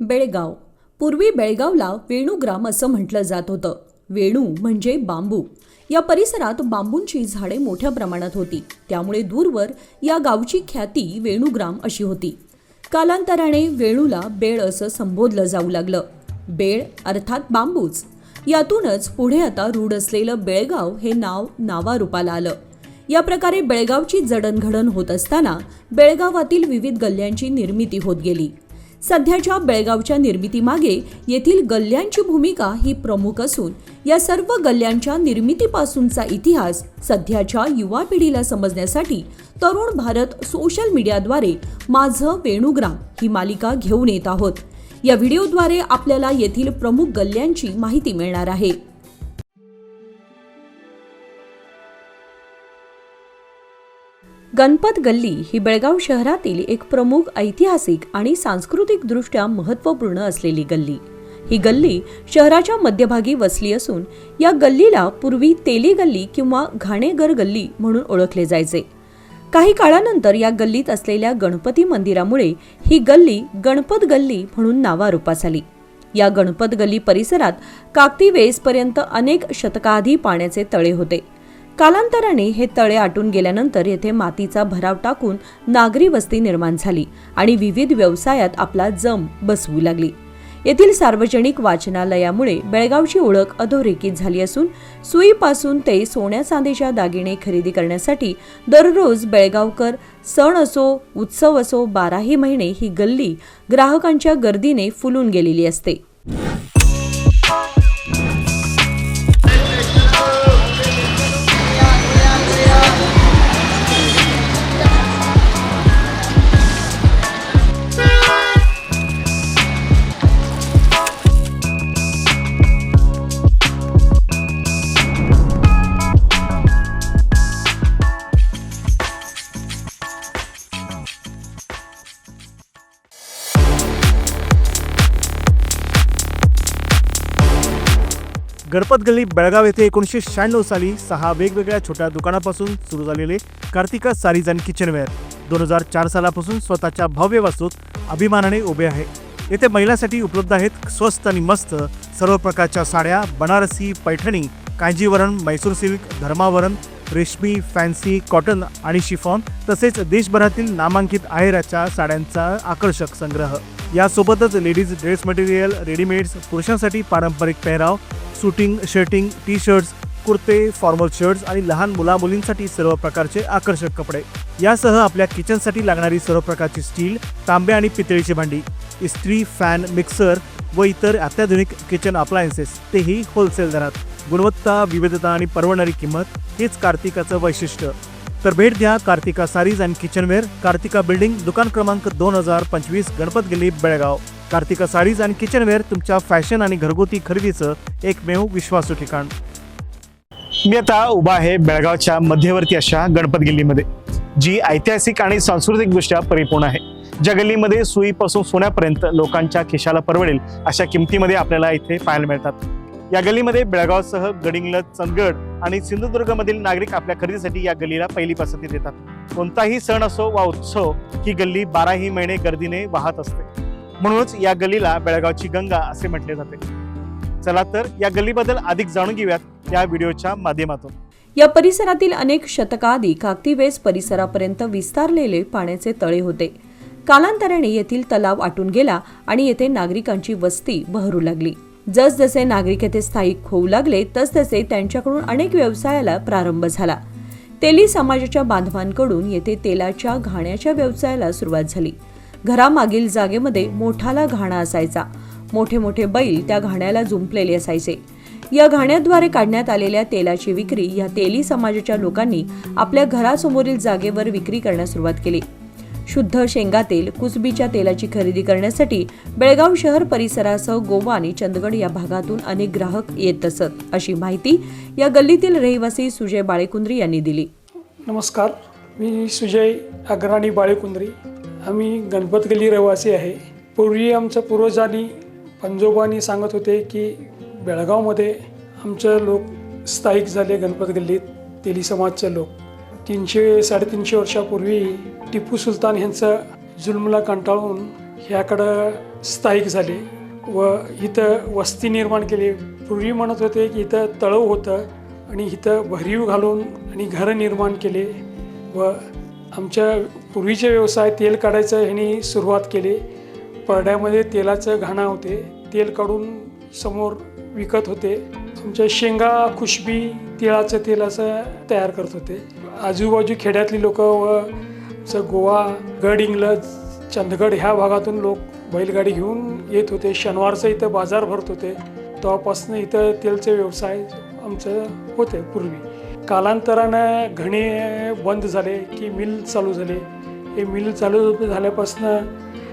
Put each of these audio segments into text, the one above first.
बेळगाव. पूर्वी बेळगावला वेणूग्राम असं म्हटलं जात होतं. वेणू म्हणजे बांबू. या परिसरात बांबूंची झाडे मोठ्या प्रमाणात होती. त्यामुळे दूरवर या गावची ख्याती वेणूग्राम अशी होती. कालांतराने वेणूला बेळ असं संबोधलं जाऊ लागलं. बेळ अर्थात बांबूच. यातूनच पुढे आता रूढ असलेलं बेळगाव हे नाव नावारूपाला आलं. या प्रकारे बेळगावची जडणघडण होत असताना बेळगावातील विविध गल्ल्यांची निर्मिती होत गेली. सध्याच्या बेळगावच्या निर्मितीमागे येथील गल्ल्यांची भूमिका ही प्रमुख असून या सर्व गल्ल्यांच्या निर्मितीपासूनचा इतिहास सध्याच्या युवा पिढीला समजण्यासाठी तरुण भारत सोशल मीडियाद्वारे माझं वेणुग्राम ही मालिका घेऊन येत आहोत. या व्हिडिओद्वारे आपल्याला येथील प्रमुख गल्ल्यांची माहिती मिळणार आहे. गणपत गल्ली ही बेळगाव शहरातील एक प्रमुख ऐतिहासिक आणि सांस्कृतिकदृष्ट्या महत्त्वपूर्ण असलेली गल्ली. ही गल्ली शहराच्या मध्यभागी वसली असून या गल्लीला पूर्वी तेली गल्ली किंवा घाणेगर गल्ली म्हणून ओळखले जायचे. काही काळानंतर या गल्लीत असलेल्या गणपती मंदिरामुळे ही गल्ली गणपत गल्ली म्हणून नावारूपास आली. या गणपत गल्ली परिसरात काकती वेळेसपर्यंत अनेक शतकाआधी पाण्याचे तळे होते. कालांतराने हे तळे आटून गेल्यानंतर येथे मातीचा भराव टाकून नागरी वस्ती निर्माण झाली आणि विविध व्यवसायात आपला जम बसवू लागली. येथील सार्वजनिक वाचनालयामुळे बेळगावची ओळख अधोरेखित झाली असून सुईपासून ते सोन्या चांदीच्या दागिने खरेदी करण्यासाठी दररोज बेळगावकर सण असो उत्सव असो बाराही महिने ही गल्ली ग्राहकांच्या गर्दीने फुलून गेलेली असते. गणपत गल्ली बेळगाव येथे एकोणीसशे शहाण्णव साली सहा वेगवेगळ्या छोट्या दुकानापासून सुरू झालेले कार्तिका सारीज अँड किचनवेअर दोन हजार चार सालापासून स्वतःच्या भव्य वास्तूत अभिमानाने उभे आहे. येथे महिलांसाठी उपलब्ध आहेत स्वस्त आणि मस्त सर्व प्रकारच्या साड्या बनारसी पैठणी कांजीवरण मैसूर सिल्क धर्मावरण रेशमी फॅन्सी कॉटन आणि शिफॉन तसेच देशभरातील नामांकित आहेराच्या साड्यांचा आकर्षक संग्रह. यासोबतच लेडीज ड्रेस मटेरियल रेडीमेड्स पुरुषांसाठी पारंपरिक पेहराव सुटिंग शर्टिंग टी शर्ट्स कुर्ते फॉर्मल शर्ट्स आणि लहान मुलामुलींसाठी सर्व प्रकारचे आकर्षक कपडे. यासह आपल्या किचनसाठी लागणारी सर्व प्रकारची स्टील तांबे आणि पितळीची भांडी इस्त्री फॅन मिक्सर व इतर अत्याधुनिक किचन अप्लायन्सेस तेही होलसेल दरात. गुणवत्ता विविधता आणि परवडणारी किंमत हेच कार्तिकाचं वैशिष्ट्य. तर भेट द्या Kartika sarees and kitchenware Kartika building दुकान क्रमांक दोन हजार पंचवीस गणपत गल्ली बेळगाव. कार्तिका साडीज आणि किचनवेअर तुमच्या फॅशन आणि घरगुती खरेदीचं एकमेव विश्वासू ठिकाण. मी आता उभा आहे बेळगावच्या मध्यवर्ती अशा गणपत गल्लीमध्ये जी ऐतिहासिक आणि सांस्कृतिकदृष्ट्या परिपूर्ण आहे. ज्या गल्लीमध्ये सुईपासून सोन्यापर्यंत लोकांच्या खिशाला परवडेल अशा किमतीमध्ये आपल्याला इथे पाहायला मिळतात. या गल्लीमध्ये बेळगावसह गडिंग्लज चंदगड आणि सिंधुदुर्गमधील नागरिक आपल्या खरेदीसाठी या गल्लीला पहिली पसंती देतात. कोणताही सण असो वा उत्सव ही गल्ली बाराही महिने गर्दीने वाहत असते. म्हणूनच या गल्लीला बेळगावची गंगा असे म्हटले जाते. चला तर या गल्लीबद्दल अधिक जाणून घेऊयात या व्हिडिओच्या माध्यमातून. या परिसरातील अनेक शतकाआधी वेस परिसरापर्यंत विस्तारलेले पाण्याचे तळे होते. कालांतराने येथील तलाव आटून गेला आणि येथे नागरिकांची वस्ती बहरू लागली. जसजसे नागरिक येथे स्थायिक होऊ लागले तसतसे त्यांच्याकडून अनेक व्यवसायाला प्रारंभ झाला. तेली समाजाच्या बांधवांकडून येथे तेलाच्या घाण्याच्या व्यवसायाला सुरुवात झाली. घरामागील जागेमध्ये मोठाला घाणा असायचा. मोठे मोठे बैल त्या घाण्याला जुंपलेले असायचे. या घाण्याद्वारे काढण्यात आलेल्या तेलाची विक्री या तेली समाजाच्या लोकांनी आपल्या घरासमोरील जागेवर विक्री करण्यास सुरुवात केली. शुद्ध शेंगा तेल कुसबीच्या तेलाची खरेदी करण्यासाठी बेळगाव शहर परिसरासह गोवा आणि चंदगड या भागातून अनेक ग्राहक येत असत अशी माहिती या गल्लीतील रहिवासी सुजय बाळेकुंद्री यांनी दिली. नमस्कार मी सुजय अग्राणी बाळेकुंद्री. आम्ही गणपत गल्ली रहिवासी आहे. पूर्वी आमच्या पूर्वजांनी पंजोबांनी सांगत होते की बेळगावमध्ये आमचे लोक स्थायिक झाले गणपत गल्लीत तेली समाजचे लोक. तीनशे साडेतीनशे वर्षापूर्वी टिपू सुलतान यांचं जुलमला कंटाळून ह्याकडं स्थायिक झाले व इथं वस्ती निर्माण केली. पूर्वी म्हणत होते की इथं तळव होतं आणि इथं भरीव घालून आणि घरं निर्माण केले व आमच्या पूर्वीचे व्यवसाय तेल काढायचं ह्यांनी सुरुवात केली. परड्यामध्ये तेलाचं घाणा होते. तेल काढून समोर विकत होते. आमच्या शेंगा खुशबी तिळाचं तेल असं तयार करत होते. आजूबाजू खेड्यातली लोक व गोवा गड इंग्लज चंदगड ह्या भागातून लोक बैलगाडी घेऊन येत होते. शनिवारचं इथं बाजार भरत होते. तेव्हापासून इथं तेलचे व्यवसाय आमचं होते पूर्वी. कालांतरानं घणे बंद झाले की मिल चालू झाले. हे मिल चालू झाल्यापासून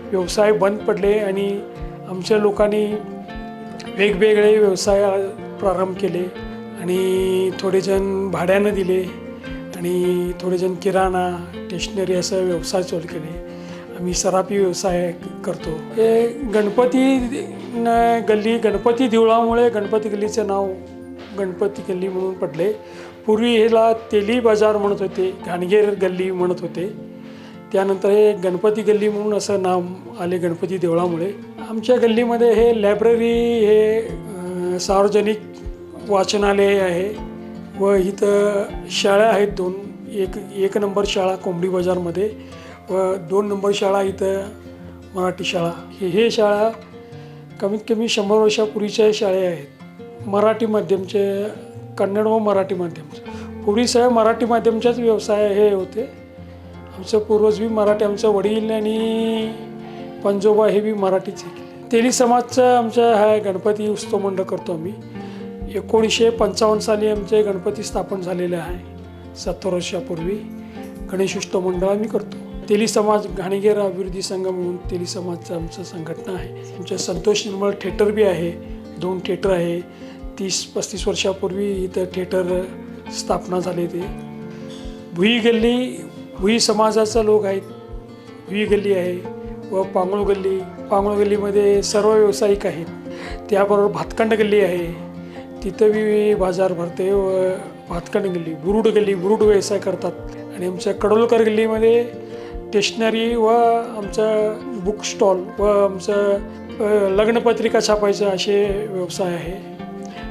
व्यवसाय बंद पडले आणि आमच्या लोकांनी वेगवेगळे व्यवसाय प्रारंभ केले आणि थोडेजण भाड्यानं दिले. आणि थोडेजण किराणा स्टेशनरी असं व्यवसाय चालू केले. आम्ही सराफी व्यवसाय करतो. हे गणपती न- गल्ली गणपती देवळामुळे गणपती गल्लीचं नाव गणपती गल्ली म्हणून पडले. पूर्वी ह्याला तेली बाजार म्हणत होते घाणगेर गल्ली म्हणत होते. त्यानंतर हे गणपती गल्ली म्हणून असं नाव आले गणपती देवळामुळे. आमच्या गल्लीमध्ये हे लायब्ररी हे सार्वजनिक वाचनालय आहे. व इथं शाळा आहेत दोन. एक एक नंबर शाळा कोंबडी बाजारमध्ये व दोन नंबर शाळा इथं मराठी शाळा. हे हे शाळा कमीत कमी शंभर वर्षापूर्वीच्या शाळा आहेत. मराठी माध्यमचे कन्नड व मराठी माध्यम पूर्वी सगळ्या मराठी माध्यमच्याच व्यवसाय हे होते. आमचं पूर्वज बी मराठी आमचं वडील आणि पंजोबा हे बी मराठीच हे तेली समाजचं आमचं हा गणपती उत्सव मंडळ करतो आम्ही. एकोणीसशे पंचावन्न साली आमचे गणपती स्थापन झालेले आहे. सत्तर वर्षापूर्वी गणेशोत्सव मंडळ आम्ही करतो. तेली समाज घाणेगेर अभिवृद्धी संघ म्हणून तेली समाजचं आमचं संघटना आहे. आमच्या संतोष निर्मळ थिएटर बी आहे. दोन थिएटर आहे. तीस पस्तीस वर्षापूर्वी इथं थिएटर स्थापना झाले ते. भुई गल्ली भुई समाजाचा लोक आहेत. भुई गल्ली आहे व पांगोळ गल्ली. पांगोळ गल्लीमध्ये सर्व व्यावसायिक आहेत. त्याबरोबर भातखंड गल्ली आहे. तिथं बी बाजार भरते व भातखंड गल्ली बुरुड गल्ली बुरुड व्यवसाय करतात. आणि आमच्या कडोलकर गल्लीमध्ये स्टेशनरी व आमचं बुक स्टॉल व आमचं लग्नपत्रिका छापायचं असे व्यवसाय आहे.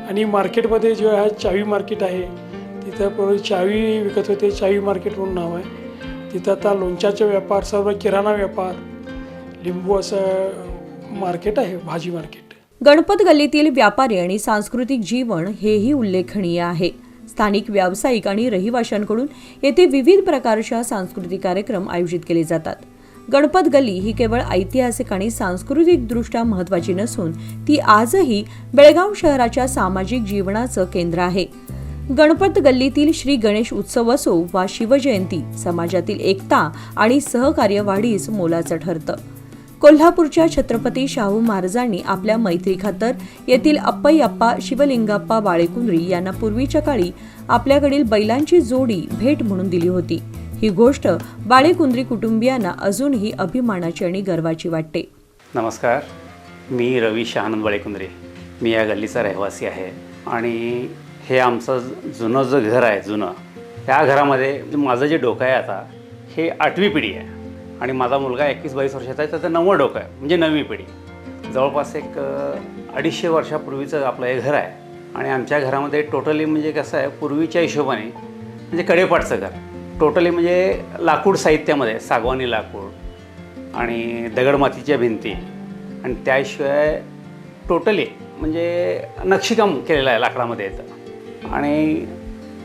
आणि मार्केटमध्ये जे आहे चावी मार्केट आहे. तिथं पूर्वी चावी विकत होते चावी मार्केट म्हणून नाव आहे. तिथं आता लोणच्याचा व्यापार सर्व किराणा व्यापार लिंबू असं मार्केट आहे भाजी मार्केट. गणपत गल्लीतील व्यापारी आणि सांस्कृतिक जीवन हेही उल्लेखनीय आहे. स्थानिक व्यावसायिक आणि रहिवाशांकडून येथे विविध प्रकारच्या सांस्कृतिक कार्यक्रम आयोजित केले जातात. गणपत गल्ली ही केवळ ऐतिहासिक आणि सांस्कृतिकदृष्ट्या महत्त्वाची नसून ती आजही बेळगाव शहराच्या सामाजिक जीवनाचं केंद्र आहे. गणपत गल्लीतील श्री गणेश उत्सव असो वा शिवजयंती समाजातील एकता आणि सहकार्य वाढीस मोलाचं ठरतं. कोल्हापूरच्या छत्रपती शाहू महाराजांनी आपल्या मैत्रीखातर येथील अप्पयप्पा शिवलिंगाप्पा बाळेकुंद्री यांना पूर्वीच्या काळी आपल्याकडील बैलांची जोडी भेट म्हणून दिली होती. ही गोष्ट बाळेकुंद्री कुटुंबियांना अजूनही अभिमानाची आणि गर्वाची वाटते. नमस्कार. मी रवी शहानंद बाळेकुंद्रे. मी या गल्लीचा रहिवासी आहे. आणि हे आमचं ज- जुनं जे घर आहे जुनं त्या घरामध्ये माझं जे डोकं आहे आता हे आठवी पिढी आहे. आणि माझा मुलगा एकवीस बावीस वर्षाचा आहे त्याचं नवं डोकं आहे म्हणजे नवी पिढी. जवळपास एक अडीचशे वर्षापूर्वीचं आपलं हे घर आहे. आणि आमच्या घरामध्ये टोटली म्हणजे कसं आहे पूर्वीच्या हिशोबाने म्हणजे कडेपाटचं घर. टोटली म्हणजे लाकूड साहित्यामध्ये सागवानी लाकूड आणि दगडमातीच्या भिंती. आणि त्याशिवाय टोटली म्हणजे नक्षीकाम केलेलं आहे लाकडामध्ये येतं. आणि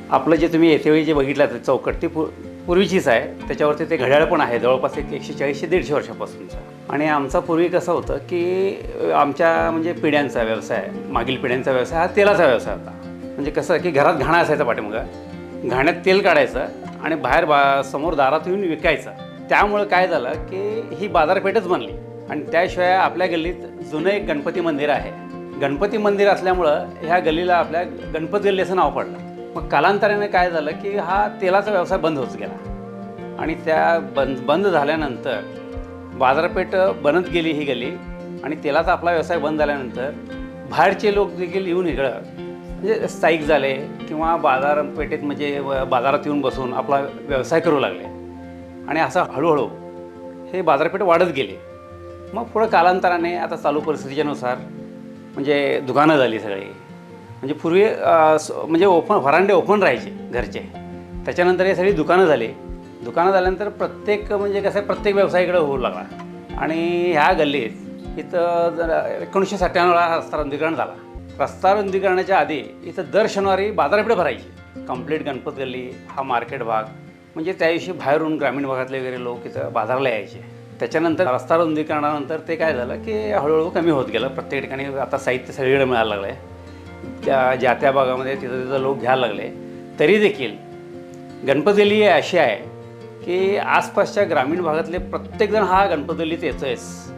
आपलं जे तुम्ही येतेवेळी जे बघितलं ते चौकट ती पू पूर्वीचीच आहे. त्याच्यावरती ते घड्याळ पण आहे. जवळपास एक एकशे चाळीस ते दीडशे वर्षापासूनचं. आणि आमचा पूर्वी कसं होतं की आमच्या म्हणजे पिढ्यांचा व्यवसाय मागील पिढ्यांचा व्यवसाय हा तेलाचा व्यवसाय होता. म्हणजे कसं की घरात घाणा असायचा पाठीमागं. घाण्यात तेल काढायचं आणि बाहेर बा समोर दारात येऊन विकायचं. त्यामुळं काय झालं की ही बाजारपेठच बनली. आणि त्याशिवाय आपल्या गल्लीत जुनं एक गणपती मंदिर आहे. गणपती मंदिर असल्यामुळं ह्या गल्लीला आपल्या गणपत गल्ली असं नाव पडलं. मग कालांतराने काय झालं की हा तेलाचा व्यवसाय बंद होत गेला. आणि त्या बंद बंद झाल्यानंतर बाजारपेठ बनत गेली ही गेली. आणि तेलाचा आपला व्यवसाय बंद झाल्यानंतर बाहेरचे लोक देखील येऊन इकडं म्हणजे स्थायिक झाले किंवा बाजारपेठेत म्हणजे व- बाजारात येऊन बसून आपला व्यवसाय करू लागले. आणि असं हळूहळू हे बाजारपेठ वाढत गेली. मग पुढं कालांतराने आता चालू परिस्थितीच्यानुसार म्हणजे दुकानं झाली सगळी. म्हणजे पूर्वी म्हणजे ओपन व्हरांडे ओपन राहायचे घरचे. त्याच्यानंतर हे सगळी दुकानं झाली. दुकानं झाल्यानंतर प्रत्येक म्हणजे कसं आहे प्रत्येक व्यवसायाकडे होऊ लागला. आणि ह्या गल्लीत इथं जर एकोणीसशे सत्त्याण्णवला रस्ता रुंदीकरण झाला. रस्ता रुंदीकरणाच्या आधी इथं दर शनिवारी बाजारपेठ भरायची. कंप्लीट गणपत गल्ली हा मार्केट भाग. म्हणजे त्या दिवशी बाहेरून ग्रामीण भागातले वगैरे लोक इथं बाजारला यायचे. त्याच्यानंतर रस्ता रुंदीकरणानंतर ते काय झालं की हळूहळू कमी होत गेलं. प्रत्येक ठिकाणी आता साहित्य सगळीकडे मिळायला लागलं आहे त्या ज्या त्या भागामध्ये तिथं तिथं लोक घ्यायला लागले. तरी देखील गणपतगल्ली अशी आहे की आसपासच्या ग्रामीण भागातले प्रत्येकजण हा गणपजलीत येतो आहेस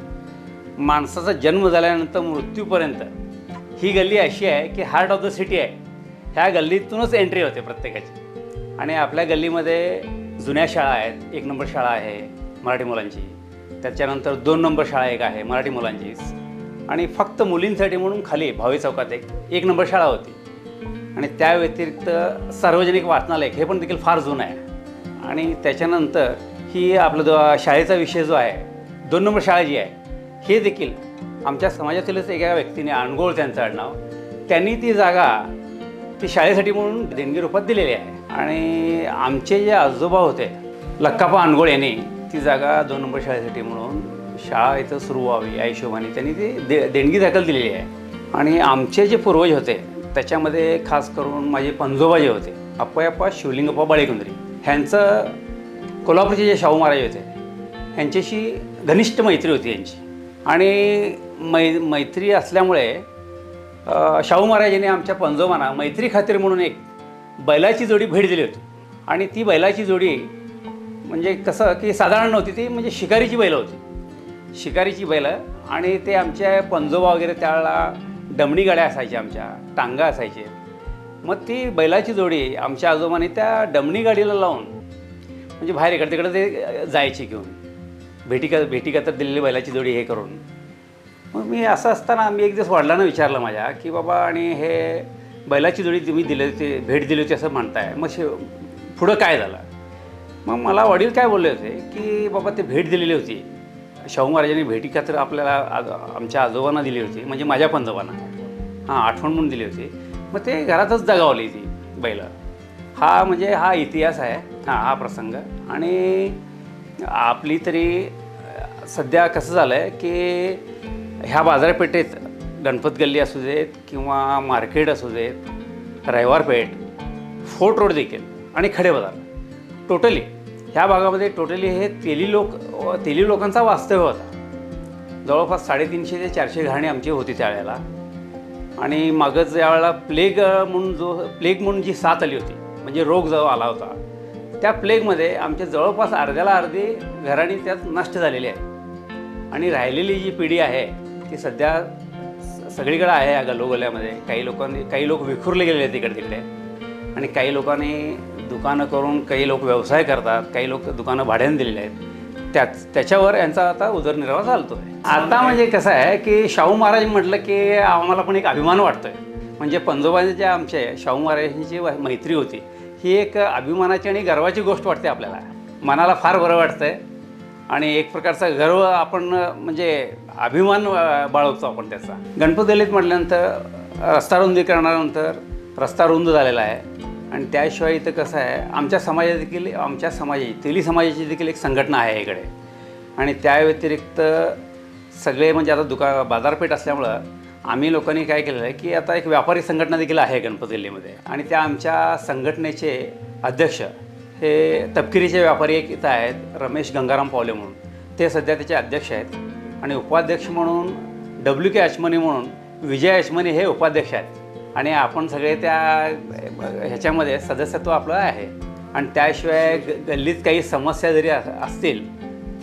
माणसाचा जन्म झाल्यानंतर मृत्यूपर्यंत ही गल्ली अशी आहे की हार्ट ऑफ द सिटी आहे. ह्या गल्लीतूनच एंट्री होते प्रत्येकाची. आणि आपल्या गल्लीमध्ये जुन्या शाळा आहेत. एक नंबर शाळा आहे मराठी मुलांची. त्याच्यानंतर दोन नंबर शाळा एक आहे मराठी मुलांचीच आणि फक्त मुलींसाठी म्हणून खाली भावी चौकात एक एक नंबर शाळा होती. आणि त्या व्यतिरिक्त सार्वजनिक वाचनालय हे पण देखील फार जुनं आहे. आणि त्याच्यानंतर ही आपलं जो शाळेचा विषय जो आहे दोन नंबर शाळा जी आहे हे देखील आमच्या समाजातीलच एका व्यक्तीने अणगोळ त्यांचं आडनाव त्यांनी ती जागा ती शाळेसाठी म्हणून देणगी रूपात दिलेली आहे. आणि आमचे जे आजोबा होते लक्कापा अणगोळ यांनी ती जागा दोन नंबर शाळेसाठी म्हणून शाळा इथं सुरू व्हावी या हिशोबाने त्यांनी ती दे देणगी दाखल दिलेली आहे. आणि आमचे जे पूर्वज होते त्याच्यामध्ये खास करून माझे पंजोबा जे होते अप्पयप्पा शिवलिंगप्पा बाळेकुंद्री. ह्यांचं कोल्हापूरचे जे शाहू महाराज होते ह्यांच्याशी घनिष्ठ मैत्री होती यांची. आणि मै मैत्री असल्यामुळे शाहू महाराजांनी आमच्या पंजोबांना मैत्री खातीर म्हणून एक बैलाची जोडी भेट दिली होती. आणि ती बैलाची जोडी म्हणजे कसं की साधारण नव्हती ती म्हणजे शिकारीची बैलं होती. शिकारीची बैलं आणि ते आमच्या पंजोबा वगैरे त्यावेळेला डमणी गाड्या असायच्या आमच्या टांगा असायचे. मग ती बैलाची जोडी आमच्या आजोबाने त्या डमणी गाडीला लावून म्हणजे बाहेर इकडे तिकडे ते जायचे घेऊन भेटी क भेटी तर दिलेली बैलाची जोडी हे करून. मग मी असं असताना मी एक दिवस वडिलांना विचारलं माझ्या की बाबा आणि हे बैलाची जोडी तुम्ही दिली होती भेट दिली होती असं म्हणताय मग शे पुढं काय झालं? मग मला वडील काय बोलले होते की बाबा ते भेट दिलेली होती. शाहू महाराजांनी भेटी खात्र आपल्याला आज आमच्या आजोबांना दिली होती म्हणजे माझ्या पंजोबांना हां आठवण म्हणून दिली होती. मग ते घरातच दगावली ती बैला. हा म्हणजे हा इतिहास आहे हां हा प्रसंग. आणि आपली तरी सध्या कसं झालं आहे की ह्या बाजारपेठेत गणपत गल्ली असू देत किंवा मार्केट असू देत रविवारपेठ फोर्ट रोड देखील आणि खडे बाजार. टोटली ह्या भागामध्ये टोटली हे तेली लोक तेली लोकांचा वास्तव्य होता. जवळपास साडेतीनशे ते चारशे घराणी आमची होती त्यावेळेला. आणि मागच यावेळेला प्लेग म्हणून जो प्लेग म्हणून जी साथ आली होती म्हणजे रोग जो आला होता त्या प्लेगमध्ये आमच्या जवळपास अर्ध्याला अर्धी घराणी त्यात नष्ट झालेली आहे. आणि राहिलेली जी पिढी आहे ती सध्या स- सगळीकडे आहे या गल्लोगल्ल्यामध्ये काही लोकांनी काही लोक विखुरले गेलेले आहेत इकडे तिकडे. आणि काही लोकांनी दुकानं करून काही लोक व्यवसाय करतात काही लोक दुकानं भाड्याने दिलेली आहेत. त्याच त्याच्यावर यांचा आता उदरनिर्वाह चालतो आहे आता म्हणजे कसं आहे की शाहू महाराज म्हटलं की आम्हाला पण एक अभिमान वाटतोय. म्हणजे पंजोबाने जे आमचे शाहू महाराजांची मैत्री होती ही एक अभिमानाची आणि गर्वाची गोष्ट वाटते आपल्याला. मनाला फार बरं वाटतं आहे आणि एक प्रकारचा गर्व आपण म्हणजे अभिमान बाळगतो आपण त्याचा. गणपत दलित म्हटल्यानंतर रस्ता रुंदी करणानंतर रस्ता रुंद झालेला आहे. आणि त्याशिवाय इथं कसं आहे आमच्या समाजात देखील आमच्या समाजाची तेली समाजाची देखील एक संघटना आहे इकडे. आणि त्या व्यतिरिक्त सगळे म्हणजे आता दुका बाजारपेठ असल्यामुळं आम्ही लोकांनी काय केलेलं आहे की आता एक व्यापारी संघटना देखील आहे गणपत गल्लीमध्ये आणि त्या आमच्या संघटनेचे अध्यक्ष हे तपकिरीचे व्यापारी एक इथं आहेत रमेश गंगाराम पावले म्हणून. ते सध्या त्याचे अध्यक्ष आहेत. आणि उपाध्यक्ष म्हणून डब्ल्यू के अचमनी म्हणून विजय अचमनी हे उपाध्यक्ष आहेत. आणि आपण सगळे त्या ह्याच्यामध्ये सदस्यत्व आपलं आहे. आणि त्याशिवाय ग गल्लीत काही समस्या जरी अस- असतील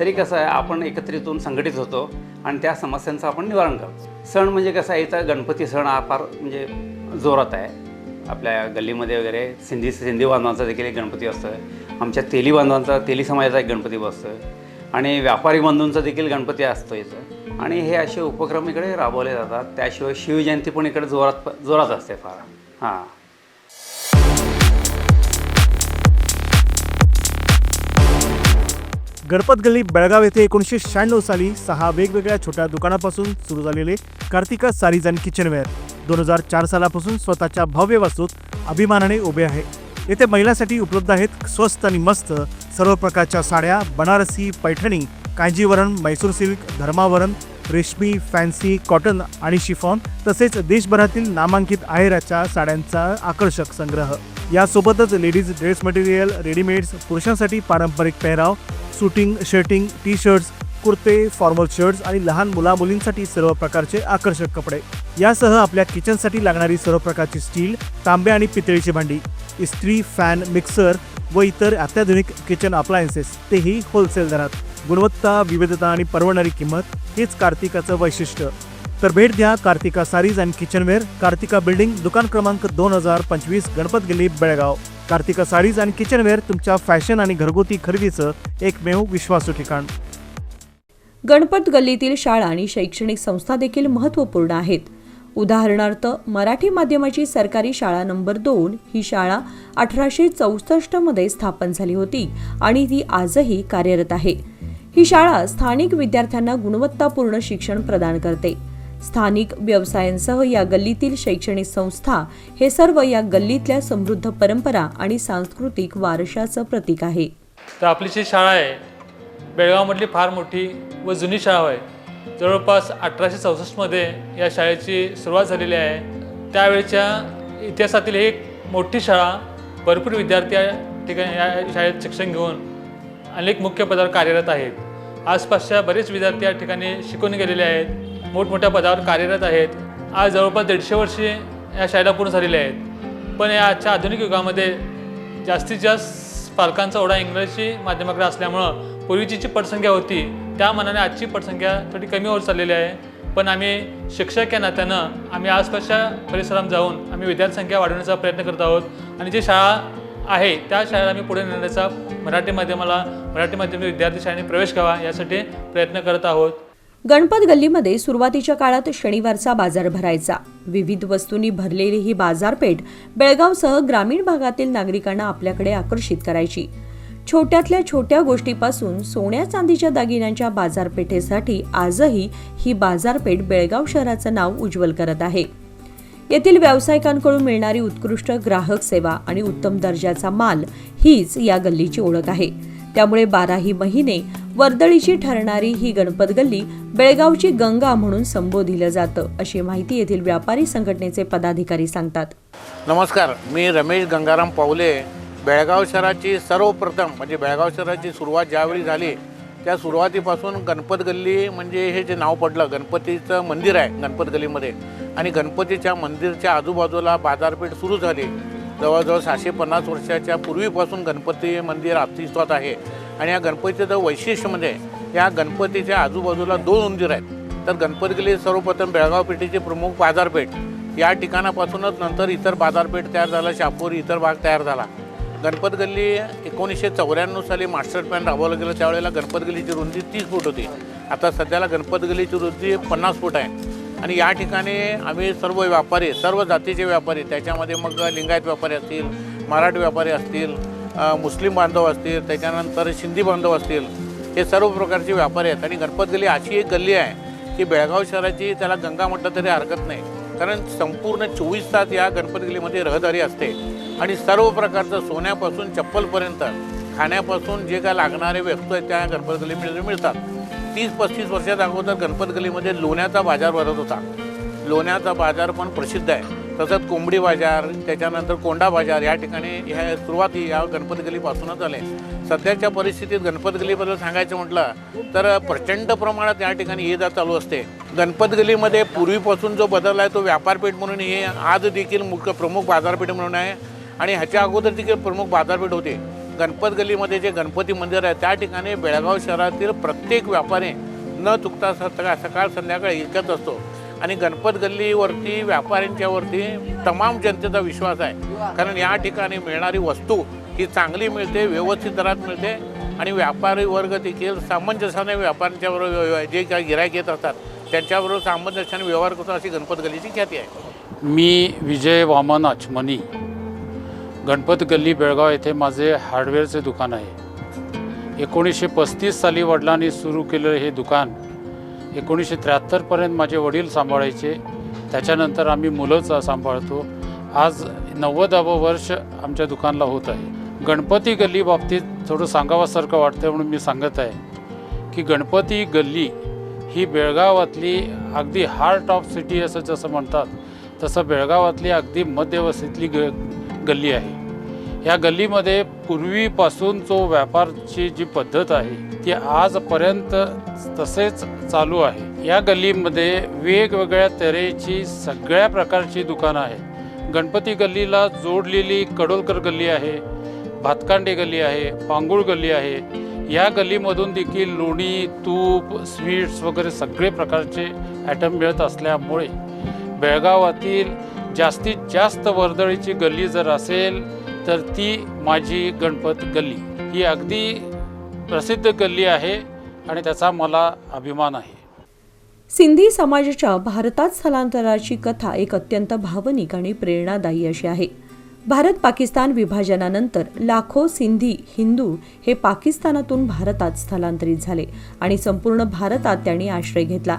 तरी कसं आहे आपण एकत्रितून संघटित होतो आणि त्या समस्यांचं आपण निवारण करतो. सण म्हणजे कसं आहे इथं गणपती सण हा फार म्हणजे जोरात आहे. आपल्या गल्लीमध्ये वगैरे सिंधी सिंधी बांधवांचा देखील एक गणपती असतो आमच्या तेली बांधवांचा तेली समाजाचा एक गणपती बसतो आणि व्यापारी बंधूंचा देखील गणपती असतो इथं. आणि हे असे उपक्रम इकडे राबवले जातात. त्याशिवाय शिवजयंती पण इकडे जोरात जोरात असते फार. हां. गणपत गल्ली बेळगाव येथे एकोणीसशे शहाण्णव साली सहा वेगवेगळ्या छोट्या दुकानापासून सुरू झालेले कार्तिका सारीज अँड किचनवेअर दोन हजार चार सालापासून स्वतःच्या भव्य वास्तूत अभिमानाने उभे आहे. येथे महिलांसाठी उपलब्ध आहेत स्वस्त आणि मस्त सर्व प्रकारच्या साड्या बनारसी पैठणी कांजीवरण मैसूर सिल्क धर्मावरण रेशमी फॅन्सी कॉटन आणि शिफॉन तसेच देशभरातील नामांकित आहेराच्या साड्यांचा आकर्षक संग्रह. यासोबतच लेडीज ड्रेस मटेरियल रेडीमेड्स पुरुषांसाठी पारंपरिक पेहराव सुटिंग शर्टिंग टी शर्ट्स कुर्ते फॉर्मल शर्ट्स आणि लहान मुलामुलींसाठी सर्व प्रकारचे आकर्षक कपडे. यासह आपल्या किचनसाठी लागणारी सर्व प्रकारची स्टील तांबे आणि पितळीची भांडी. इस्त्री फॅन मिक्सर व इतर अत्याधुनिक किचन अप्लायन्सेस तेही होलसेल दरात. गुणवत्ता विविधता आणि परवडणारी किंमत हेच कार्तिकाचं वैशिष्ट्य. तर भेट द्या Kartika sarees and kitchenware Kartika building दुकान क्रमांक दोन हजार पंचवीस Ganpat Galli Belgaum. Kartika sarees and kitchenware तुमच्या फॅशन आणि घरगुती खरेदीचं एकमेव विश्वासू ठिकाण. गणपत गल्लीतील शाळा आणि शैक्षणिक संस्था देखील महत्त्वपूर्ण आहेत. उदाहरणार्थ मराठी माध्यमाची सरकारी शाळा नंबर दोन ही शाळा अठराशे चौसष्टमध्ये स्थापन झाली होती आणि ती आजही कार्यरत आहे. ही शाळा स्थानिक विद्यार्थ्यांना गुणवत्तापूर्ण शिक्षण प्रदान करते. स्थानिक व्यवसायांसह या गल्लीतील शैक्षणिक संस्था हे सर्व या गल्लीतल्या समृद्ध परंपरा आणि सांस्कृतिक वारशाचं प्रतीक आहे. तर आपली जी शाळा आहे बेळगावमधली फार मोठी व जुनी शाळा आहे जवळपास अठराशे चौसष्टमध्ये या शाळेची सुरुवात झालेली आहे. त्यावेळच्या इतिहासातील ही एक मोठी शाळा भरपूर विद्यार्थी या ठिकाणी या शाळेत शिक्षण घेऊन अनेक मुख्य पदावर कार्यरत आहेत. आसपासच्या बरेच विद्यार्थी या ठिकाणी शिकून गेलेले आहेत. मोठमोठ्या पदावर कार्यरत आहेत. आज जवळपास दीडशे वर्षे या शाळेला पूर्ण झालेले आहेत. पण या आजच्या आधुनिक युगामध्ये जास्तीत जास्त पालकांचा ओढा इंग्रजी माध्यमाकडे असल्यामुळं पूर्वीची जी पटसंख्या होती त्या मनाने आजची पटसंख्या थोडी कमी होत चाललेली आहे. पण आम्ही शिक्षक या नात्यानं आम्ही आसपासच्या परिसरात जाऊन आम्ही विद्यार्थी संख्या वाढवण्याचा प्रयत्न करत आहोत आणि जी शाळा आहे त्या शाळेला आम्ही पुढे नेण्याचा मराठी माध्यमाला मराठी माध्यम विद्यार्थी शाळेने प्रवेश घ्यावा यासाठी प्रयत्न करत आहोत. गणपत गल्लीमध्ये सुरुवातीच्या काळात शनिवारचा बाजार भरायचा. विविध वस्तूंनी भरलेली ही बाजारपेठ बेळगावसह ग्रामीण भागातील नागरिकांना आपल्याकडे आकर्षित करायची. छोट्यातल्या छोट्या गोष्टीपासून सोन्या चांदीच्या दागिन्यांच्या बाजारपेठेसाठी आजही ही बाजारपेठ बेळगाव शहराचं नाव उज्ज्वल करत आहे. येथील व्यावसायिकांकडून मिळणारी उत्कृष्ट ग्राहक सेवा आणि उत्तम दर्जाचा माल हीच या गल्लीची ओळख आहे. त्यामुळे बाराही महिने वर्दळीची ठरणारी ही गणपत गल्ली बेळगावची गंगा म्हणून संबोधिलं जातं अशी माहिती येथील व्यापारी संघटनेचे पदाधिकारी सांगतात. नमस्कार मी रमेश गंगाराम पावले बेळगाव शहराची सर्वप्रथम म्हणजे बेळगाव शहराची सुरुवात ज्यावेळी झाली त्या सुरुवातीपासून गणपत गल्ली म्हणजे हे जे नाव पडलं गणपतीचं मंदिर आहे गणपत गल्लीमध्ये. आणि गणपतीच्या मंदिरच्या आजूबाजूला बाजारपेठ सुरू झाली. जवळजवळ सहाशे पन्नास वर्षाच्या पूर्वीपासून गणपती मंदिर अस्तित्वात आहे. आणि या गणपतीचं वैशिष्ट्य म्हणजे या गणपतीच्या आजूबाजूला दोन मंदिर आहेत. तर गणपत गल्ली सर्वप्रथम बेळगाव पेठेची प्रमुख बाजारपेठ. या ठिकाणापासूनच नंतर इतर बाजारपेठ तयार झाला शापूर इतर भाग तयार झाला. गणपत गल्ली एकोणीसशे चौऱ्याण्णव साली मास्टर प्लॅन राबवला गेला. त्यावेळेला गणपत गल्लीची रुंदी तीस फूट होती. आता सध्याला गणपत गल्लीची रुंदी पन्नास फूट आहे. आणि या ठिकाणी आम्ही सर्व व्यापारी सर्व जातीचे व्यापारी त्याच्यामध्ये मग लिंगायत व्यापारी असतील मराठी व्यापारी असतील मुस्लिम बांधव असतील त्याच्यानंतर सिंधी बांधव असतील हे सर्व प्रकारचे व्यापारी आहेत. आणि गणपत गल्ली अशी एक गल्ली आहे की बेळगाव शहराची त्याला गंगा म्हटलं तरी हरकत नाही. कारण संपूर्ण चोवीस तास या गणपत गल्लीमध्ये रहदारी असते. आणि सर्व प्रकारचं सोन्यापासून चप्पलपर्यंत खाण्यापासून जे काय लागणारे वस्तू आहेत त्या गणपत गलीमध्ये मिळतात. तीस पस्तीस वर्षात अगोदर गणपत गलीमध्ये लोण्याचा बाजार भरत होता. लोण्याचा बाजार पण प्रसिद्ध आहे. तसंच कोंबडी बाजार त्याच्यानंतर कोंडा बाजार या ठिकाणी ह्या सुरुवाती या गणपत गलीपासूनच आले सध्याच्या परिस्थितीत गणपत गलीबद्दल सांगायचं म्हटलं तर प्रचंड प्रमाणात या ठिकाणी ये जा चालू असते. गणपत गलीमध्ये पूर्वीपासून जो बदल आहे तो व्यापारपेठ म्हणून हे आज देखील मुख्य प्रमुख बाजारपेठ म्हणून आहे. आणि ह्याच्या अगोदर तिकडे प्रमुख बाजारपेठ होते. गणपत गल्लीमध्ये जे गणपती मंदिर आहे त्या ठिकाणी बेळगाव शहरातील प्रत्येक व्यापारी न चुकता सकाळ सकाळ संध्याकाळ एकच असतो. आणि गणपत गल्लीवरती व्यापाऱ्यांच्यावरती तमाम जनतेचा विश्वास आहे. कारण या ठिकाणी मिळणारी वस्तू ही चांगली मिळते व्यवस्थित दरात मिळते आणि व्यापारी वर्ग देखील सामंजस्याने व्यापाऱ्यांच्याबरोबर जे काही गिरायक येत असतात त्यांच्याबरोबर सामंजस्याने व्यवहार करतो अशी गणपत गल्लीची ख्याती आहे. मी विजय वामन आचमनी. गणपत गल्ली बेळगाव येथे माझे हार्डवेअरचे दुकान आहे. एकोणीसशे पस्तीस साली वडिलांनी सुरू केलेलं हे दुकान एकोणीसशे त्र्याहत्तरपर्यंत माझे वडील सांभाळायचे. त्याच्यानंतर आम्ही मुलंच सांभाळतो. आज नव्वदावं वर्ष आमच्या दुकानला होत आहे. गणपती गल्ली बाबतीत थोडं सांगावासारखं वाटतं म्हणून मी सांगत आहे की गणपती गल्ली ही बेळगावातली अगदी हार्ट ऑफ सिटी असं जसं म्हणतात तसं बेळगावातली अगदी मध्यवस्तीतली ग गल्ली आहे. या गल्लीमध्ये पूर्वीपासून जो व्यापारची जी पद्धत आहे ती आजपर्यंत तसेच चालू आहे. या गल्लीमध्ये वेगवेगळ्या तऱ्हेची सगळ्या प्रकारची दुकानं आहेत. गणपती गल्लीला जोडलेली कडोलकर गल्ली आहे भातकांडे गल्ली आहे पांगुळ गल्ली आहे. या गल्लीमधून देखील लोणी तूप स्वीट्स वगैरे सगळे प्रकारचे ॲटम मिळत असल्यामुळे बेळगावातील जास्तीत जास्त वर्दळीची गल्ली जर असेल तर ती माझी गणपत गल्ली. ही अगदी प्रसिद्ध गल्ली आहे आणि त्याचा मला अभिमान आहे. सिंधी समाजाच्या भारतात स्थलांतराची कथा एक अत्यंत भावनिक आणि प्रेरणादायी अशी आहे. भारत पाकिस्तान विभाजनानंतर लाखो सिंधी हिंदू हे पाकिस्तानातून भारतात स्थलांतरित झाले आणि संपूर्ण भारतात त्यांनी आश्रय घेतला.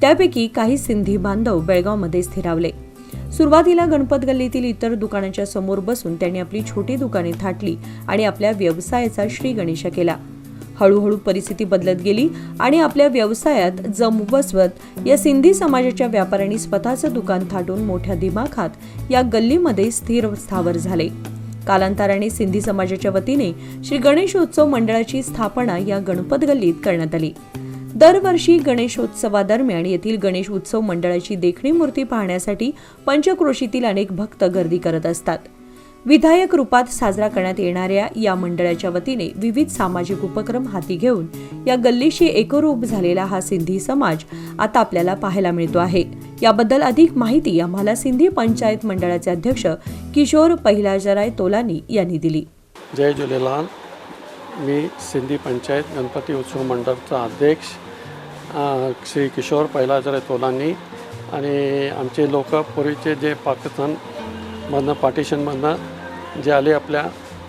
त्यापैकी काही सिंधी बांधव बेळगावमध्ये स्थिरावले. सुरुवातीला गणपत गल्लीतील इतर दुकानांच्या समोर बसून त्यांनी आपली छोटी दुकाने थाटली आणि आपल्या व्यवसायाचा श्रीगणेश केला. हळूहळू परिस्थिती बदलत गेली आणि आपल्या व्यवसायात जम बसवत या सिंधी समाजाच्या व्यापाऱ्यांनी स्वतःचं दुकान थाटून मोठ्या दिमाखात या गल्लीमध्ये स्थिर स्थावर झाले. कालांतराने सिंधी समाजाच्या वतीने श्री गणेशोत्सव मंडळाची स्थापना या गणपत गल्लीत करण्यात आली. दरवर्षी गणेशोत्सवादरम्यान येथील गणेश उत्सव मंडळाची देखणी मूर्ती पाहण्यासाठी पंचक्रोशीतील अनेक भक्त गर्दी करत असतात. विधायक रूपात साजरा करण्यात येणाऱ्या या मंडळाच्या वतीने विविध सामाजिक उपक्रम हाती घेऊन या गल्लीशी एकरूप झालेला हा सिंधी समाज आता आपल्याला पाहायला मिळतो आहे. याबद्दल अधिक माहिती आम्हाला सिंधी पंचायत मंडळाचे अध्यक्ष किशोर पहिलाजराय तोलानी यांनी दिली. जय झुलेलाल मी सिंधी पंचायत गणपती उत्सव मंडळचा अध्यक्ष. श्री किशोर पैलाजरे तोलांनी आणि आमचे लोक पूर्वीचे जे पाकिस्तानमधनं पार्टिशनमधनं जे आले आपल्या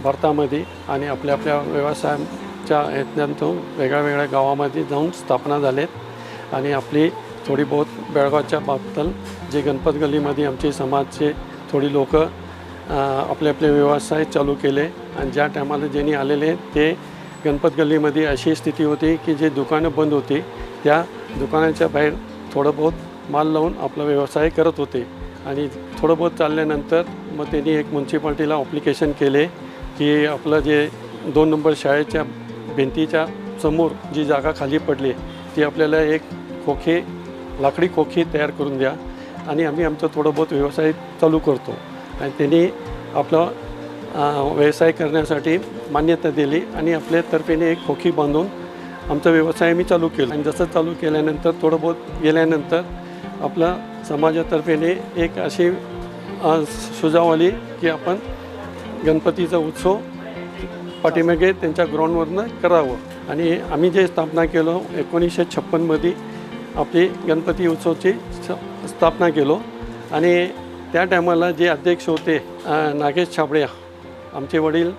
भारतामध्ये आणि आपल्या आपल्या व्यवसायाच्या ह्यातून वेगळ्या वेगळ्या गावामध्ये जाऊन स्थापना झालेत आणि आपली थोडी बहुत बेळगावच्या बाबतीत जे गणपत गल्लीमध्ये आमचे समाजचे थोडी लोक आपले आपले व्यवसाय चालू केले आणि ज्या टायमाला ज्यांनी आलेले ते गणपत गल्लीमध्ये अशी स्थिती होती की जे दुकानं बंद होती त्या दुकानाच्या बाहेर थोडं बहुत माल लावून आपला व्यवसाय करत होते. आणि थोडं बहुत चालल्यानंतर मग त्यांनी एक म्युन्सिपाल्टीला ॲप्लिकेशन केले की आपलं जे दोन नंबर शाळेच्या भिंतीच्या समोर जी जागा खाली पडली ती आपल्याला एक खोखे लाकडी खोखी तयार करून द्या. आणि आम्ही आमचं थोडं बहुत व्यवसाय चालू करतो. आणि त्यांनी आपला व्यवसाय करण्यासाठी मान्यता दिली आणि आपल्या तर्फेने एक खोखी बांधून आमचा व्यवसाय मी चालू केला. आणि जसं चालू केल्यानंतर थोडं बहुत गेल्यानंतर आपला समाजातर्फेने एक अशी सुजाव आली की आपण गणपतीचा उत्सव पाठीमागे त्यांच्या ग्राउंडवरनं करावं. आणि आम्ही जे स्थापना केलो एकोणीसशे छप्पनमध्ये आपली गणपती उत्सवची स्थापना केलो. आणि त्या टायमाला जे अध्यक्ष होते नागेश छाबड्या आमचे वडील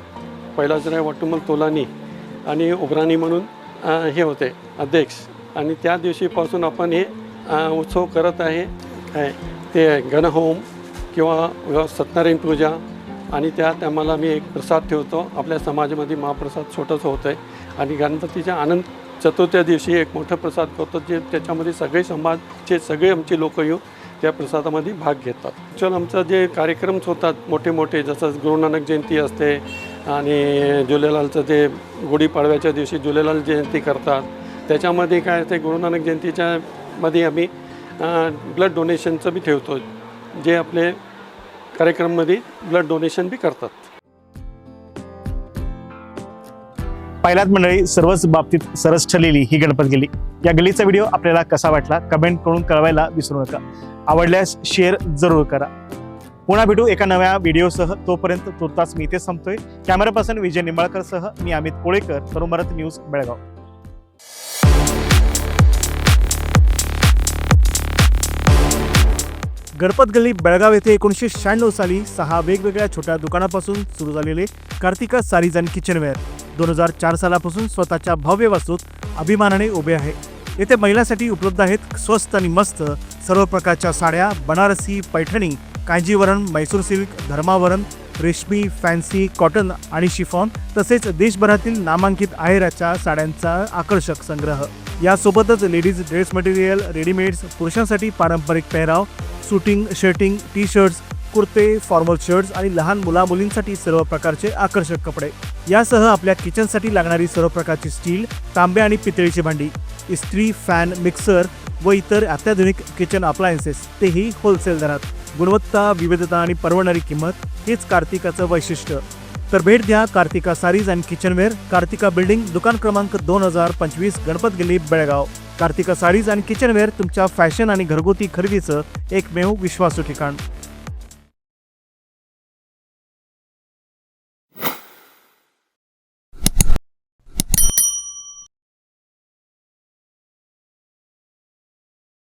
पैलासराय वाटुमल तोलानी आणि उभराणी म्हणून हे होते अध्यक्ष. आणि त्या दिवशीपासून आपण हे उत्सव करत आहे काय ते गणहोम किंवा सत्यनारायण पूजा. आणि त्या टायमाला मी एक प्रसाद ठेवतो आपल्या समाजामध्ये महाप्रसाद छोटंसं होतं आहे आणि गणपतीच्या आनंद चतुर्थ्या दिवशी एक मोठं प्रसाद करतो जे त्याच्यामध्ये सगळे समाजचे सगळे आमचे लोक येऊ त्या प्रसादामध्ये भाग घेतात. ॲक्च्युअल आमचं जे कार्यक्रम्स होतात मोठे मोठे जसं गुरुनानक जयंती असते आणि झुलेलालचं ते गुढीपाडव्याच्या दिवशी जुलेलाल जयंती करतात. त्याच्यामध्ये काय असते गुरुनानक जयंतीच्या मध्ये आम्ही ब्लड डोनेशनचं बी ठेवतो. जे आपले कार्यक्रममध्ये ब्लड डोनेशन बी करतात. पहिल्याच मंडळी सर्वच बाबतीत सरस ठरलेली ही गणपत गेली. या गल्लीचा व्हिडिओ आपल्याला कसा वाटला कमेंट करून कळवायला विसरू नका. आवडल्यास शेअर जरूर करा. पुन्हा भेटू एका नव्या व्हिडिओसह. तोपर्यंत तुर्तास मी इथे संपतोय कॅमेरा पर्सन विजय निंबाळकरसह मी अमित कोळेकर. तरुमरत न्यूज बेळगाव. गणपत गल्ली बेळगाव येथे एकोणीसशे शहाण्णव साली सहा वेगवेगळ्या छोट्या दुकानापासून सुरू झालेले कार्तिका सारीज अँड किचनवेअर दोन हजार चार सालापासून स्वतःच्या भव्य वास्तूत अभिमानाने उभे आहे. येथे महिलांसाठी उपलब्ध आहेत स्वस्त आणि मस्त सर्व प्रकारच्या साड्या बनारसी पैठणी कांजीवरण मैसूर सिल्क धर्मावरण रेशमी फॅन्सी कॉटन आणि शिफॉन तसेच देशभरातील नामांकित आहेराच्या साड्यांचा आकर्षक संग्रह. यासोबतच लेडीज ड्रेस मटेरियल रेडीमेड्स पुरुषांसाठी पारंपरिक पेहराव सुटिंग शर्टिंग टी शर्ट्स कुर्ते फॉर्मल शर्ट्स आणि लहान मुला मुलींसाठी सर्व प्रकारचे आकर्षक कपडे. यासह आपल्या किचनसाठी लागणारी सर्व प्रकारची स्टील तांबे आणि पितळीची भांडी इस्त्री फॅन मिक्सर व इतर अत्याधुनिक किचन अप्लायन्सेस तेही होलसेल दरात. गुणवत्ता विविधता आणि परवडणारी किंमत हेच कार्तिकाचं वैशिष्ट्य. तर भेट द्या Kartika sarees and kitchenware Kartika building दुकान क्रमांक दोन हजार पंचवीस Ganpat Galli Belgaum. Kartika sarees and kitchenware तुमच्या फॅशन आणि घरगुती खरेदीचं एकमेव विश्वासू ठिकाण.